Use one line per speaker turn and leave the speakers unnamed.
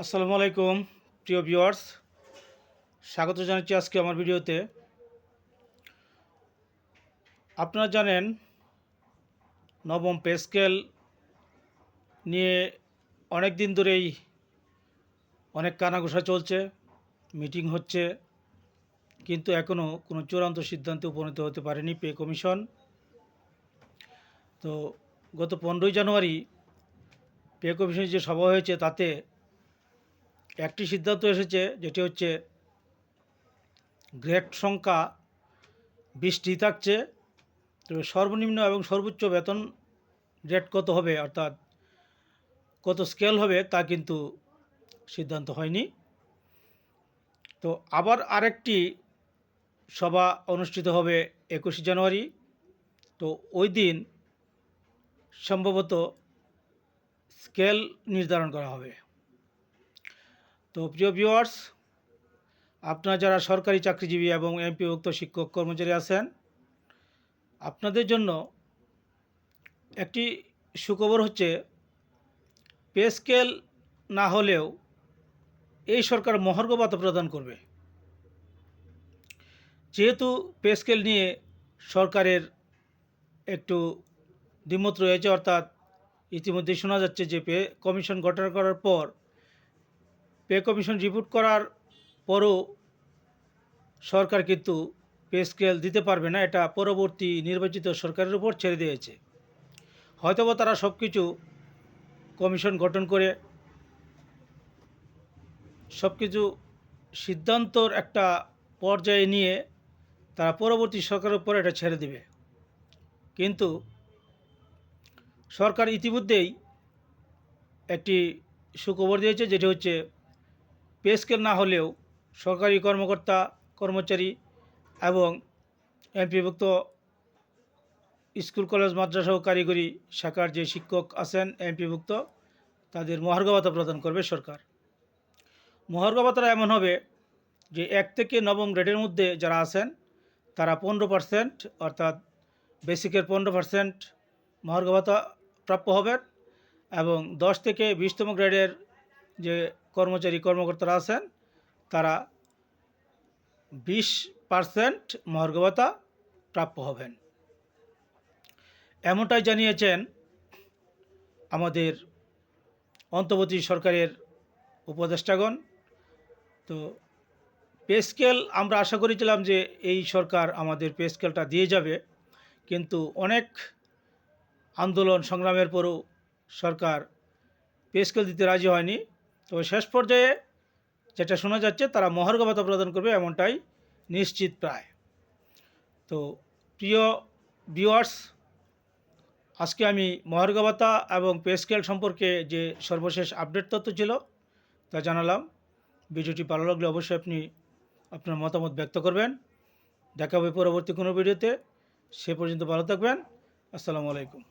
আসসালামু আলাইকুম, প্রিয় ভিউয়ার্স। স্বাগত জানাচ্ছি আজকে আমার ভিডিওতে। আপনারা জানেন, নবম পে স্কেল নিয়ে অনেক দিন ধরেই অনেক কানাঘোষা চলছে, মিটিং হচ্ছে, কিন্তু এখনও কোনো চূড়ান্ত সিদ্ধান্তে উপনীত হতে পারেনি পে কমিশন। তো গত পনেরোই জানুয়ারি পে কমিশনের যে সভা হয়েছে, তাতে একটি সিদ্ধান্ত এসেছে, যেটি হচ্ছে গ্রেড সংখ্যা বিশটি থাকছে তবে সর্বনিম্ন এবং সর্বোচ্চ বেতন গ্রেড কত হবে, অর্থাৎ কত স্কেল হবে, তা কিন্তু সিদ্ধান্ত হয়নি। তো আবার আরেকটি সভা অনুষ্ঠিত হবে একুশে জানুয়ারি, তো ওই দিন সম্ভবত স্কেল নির্ধারণ করা হবে। তো প্রিয় ভিউয়ার্স আপনারা যারা সরকারি চাকরিজীবী এবং এমপিভুক্ত শিক্ষক কর্মচারী আছেন, আপনাদের জন্য একটি সুখবর হচ্ছে, পে স্কেল না হলেও এই সরকার মহার্ঘ প্রদান করবে। যেহেতু পে স্কেল নিয়ে সরকারের একটু দ্বিমত রয়েছে, অর্থাৎ ইতিমধ্যে শোনা যাচ্ছে যে পে কমিশন গঠন করার পর পে কমিশন রিপোর্ট করার পরও সরকার কিন্তু পে স্কেল দিতে পারবে না, এটা পরবর্তী নির্বাচিত সরকারের উপর ছেড়ে দিয়েছে। হয়তোবা তারা সব কিছু কমিশন গঠন করে সব কিছু সিদ্ধান্তর একটা পর্যায়ে নিয়ে তারা পরবর্তী সরকারের উপর এটা ছেড়ে দেবে। কিন্তু সরকার ইতিমধ্যেই একটি সুখবর দিয়েছে, যেটি হচ্ছে পে স্কেল না হলেও সরকারি কর্মকর্তা, কর্মচারী এবং এমপিভুক্ত স্কুল, কলেজ, মাদ্রাসা ও কারিগরি শাখার যে শিক্ষক আছেন, এমপিভুক্ত, তাদের মহার্ঘ ভাতা প্রদান করবে সরকার। মহার্ঘ ভাতাটা এমন হবে যে এক থেকে নবম গ্রেডের মধ্যে যারা আছেন, তারা পনেরো পার্সেন্ট অর্থাৎ বেসিকের পনেরো পার্সেন্ট মহার্ঘ ভাতা প্রাপ্য হবেন এবং দশ থেকে বিশতম গ্রেডের যে কর্মচারী কর্মকর্তারা আছেন, তারা বিশ পার্সেন্ট মহার্গভাতা প্রাপ্য হবেন। এমনটাই জানিয়েছেন আমাদের অন্তর্বর্তী সরকারের উপদেষ্টাগণ। তো পে স্কেল আমরা আশা করেছিলাম যে এই সরকার আমাদের পে স্কেলটা দিয়ে যাবে, কিন্তু অনেক আন্দোলন সংগ্রামের পরও সরকার পে স্কেল দিতে রাজি হয়নি। তো শেষ পর্যায়ে যেটা শোনা যাচ্ছে, তারা মহার্ঘ ভাতা প্রদান করবে এমনটাই নিশ্চিত প্রায়। তো প্রিয় ভিউয়ার্স আজকে আমি মহার্ঘ ভাতা এবং পে স্কেল সম্পর্কে যে সর্বশেষ আপডেট তথ্য ছিল, তা জানালাম। ভিডিওটি ভালো লাগলে অবশ্যই আপনি আপনার মতামত ব্যক্ত করবেন। দেখা হবে পরবর্তী কোনো ভিডিওতে। সে পর্যন্ত ভালো থাকবেন। আসসালামু আলাইকুম।